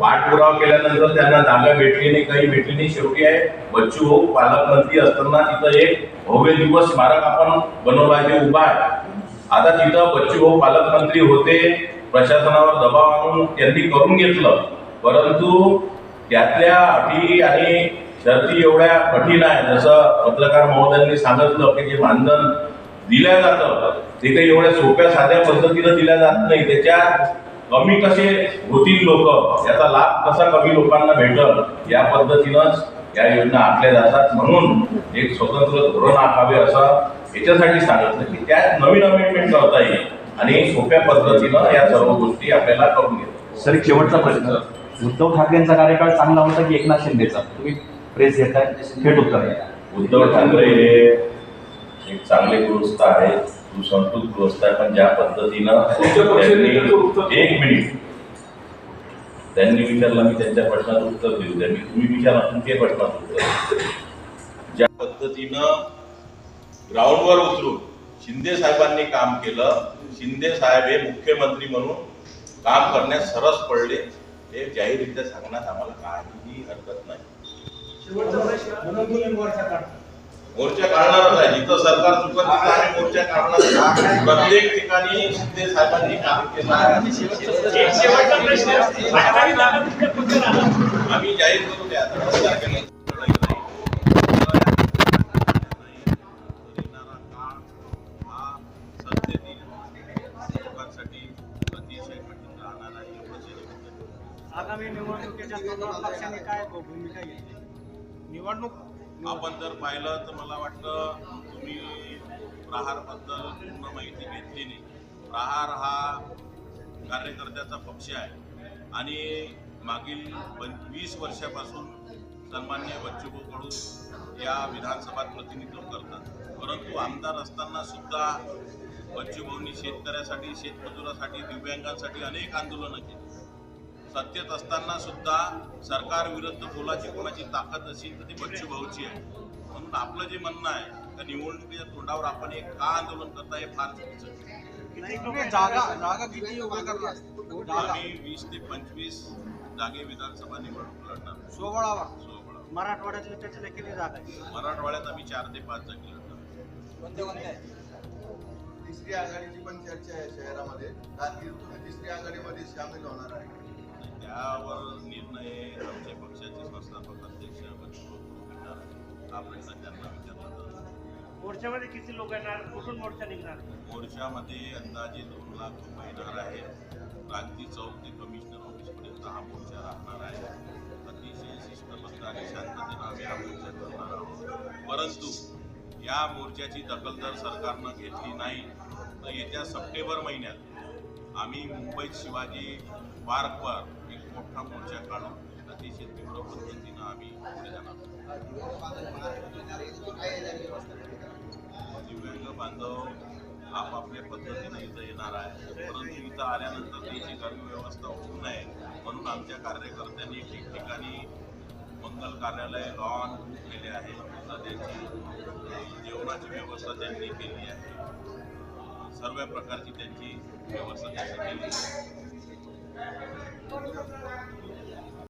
पाठपुरावा केल्यानंतर त्यांना जागा भेटली नाही काही भेटली नाही. शेवटी आहे बच्चू भाऊ पालकमंत्री असताना तिथं एक भव्य दिवस स्मारक आपण बनवला आहे उभा आहे. आता तिथं बच्चू भाऊ पालकमंत्री होते प्रशासनावर दबाव आणून त्यांनी करून घेतलं. परंतु त्यातल्या अटी आणि शर्ती एवढ्या कठीण आहे जसं पत्रकार महोदयांनी सांगितलं की जे मानधन दिल्या जातं ते काही एवढ्या सोप्या साध्या पद्धतीनं दिल्या जात नाही. त्याच्या कमी कसे होतील लोक याचा लाभ कसा कमी लोकांना भेटल या पद्धतीनंच या योजना आखल्या जातात. म्हणून एक स्वतंत्र धोरण आखावे असं याच्यासाठी सांगितलं की त्यात नवीन अमेंडमेंट करता येईल आणि सोप्या पद्धतीनं या सर्व गोष्टी आपल्याला करून घेतात सर शेवटचा प्रश्न. उद्धव ठाकरेंचा कार्यकाळ चांगला होता की एकनाथ शिंदेचा? तुम्ही प्रेस घेताय थेट उत्तर उद्धव ठाकरे एक चांगले गृहस्थ आहेत सुसंस्कृत गृहस्थ आहे पण ज्या पद्धतीनं त्यांनी एक मिनिट त्यांनी विचारलं मी त्यांच्या प्रश्नाचं उत्तर देऊ द्या. मी तुम्ही विचारा तुमच्या प्रश्नाचं उत्तर ज्या पद्धतीनं ग्राउंडवर उतरून शिंदे साहेबांनी काम केलं शिंदे साहेब हे मुख्यमंत्री म्हणून काम करण्यास सरस पडले हे जाहीररित्या सांगण्यात आम्हाला काहीही हरकत नाही. मोर्चा काढणारच आहे जिथं सरकार चुकत तिथं आम्ही मोर्चा काढणार प्रत्येक ठिकाणी शिंदे साहेबांनी काम केलं आहे. आम्ही जाहीर करू द्या आता. आगामी निवडणुकीच्या पक्षाने काय भूमिका घेतली निवडणूक आपण जर पाहिलं तर मला वाटतं तुम्ही प्रहारबद्दल पूर्ण माहिती घेतली नाही. प्रहार हा कार्यकर्त्याचा पक्ष आहे. आणि मागील वीस वर्षापासून सन्मान्य बच्चूभाऊ कडू या विधानसभात प्रतिनिधित्व करतात. परंतु आमदार असताना सुद्धा बच्चूभाऊंनी शेतकऱ्यासाठी शेतमजुरासाठी दिव्यांगांसाठी अनेक आंदोलनं केली. सत्तेत असताना सुद्धा सरकार विरुद्ध बोलाची कोणाची ताकद असेल तर ती बच्चू भाऊची आहे. म्हणून आपलं जे म्हणणं आहे त्या निवडणुकीच्या तोंडावर आपण एक का आंदोलन करता हे फार चुकीचं जागा जागा किती आम्ही वीस ते पंचवीस जागे विधानसभा निवडणूक लढणार. सोबळावा सोहळा मराठवाड्यातली आहे? मराठवाड्यात आम्ही चार ते पाच जागे लढणार. तिसरी आघाडीची पण चर्चा आहे शहरामध्ये. तिसरी आघाडीमध्ये सामील होणार आहे. त्यावर निर्णय आमच्या पक्षाचे संस्थापक अध्यक्ष त्यांना विचारला जातो मोर्चामध्ये किती लोक येणार? कुठून मोर्चा निघणार? मोर्चामध्ये अंदाजे दोन लाख लोक येणार आहेत. क्रांती चौक ते कमिशनर ऑफिसपर्यंत हा मोर्चा राहणार आहे. अतिशय शिस्तबद्ध आणि शांततेनं आम्ही हा मोर्चा करणार आहोत. परंतु या मोर्चाची दखल जर सरकारनं घेतली नाही. तर येत्या सप्टेंबर महिन्यात आम्ही मुंबईत शिवाजी पार्कवर मोठा मोर्चा काढून अतिशय तीव्र पद्धतीनं आम्ही पुढे जाणार दिव्यांग बांधव आपापल्या पद्धतीनं इथं येणार आहे परंतु इथं आल्यानंतर त्याची गर्भ व्यवस्था होऊ नये म्हणून आमच्या कार्यकर्त्यांनी ठिकठिकाणी मंगल कार्यालय लॉन केले आहे. तर त्यांची जेवणाची व्यवस्था त्यांनी केली आहे. सर्व प्रकारची त्यांची व्यवस्था त्यांनी केली आहे. どうぞ。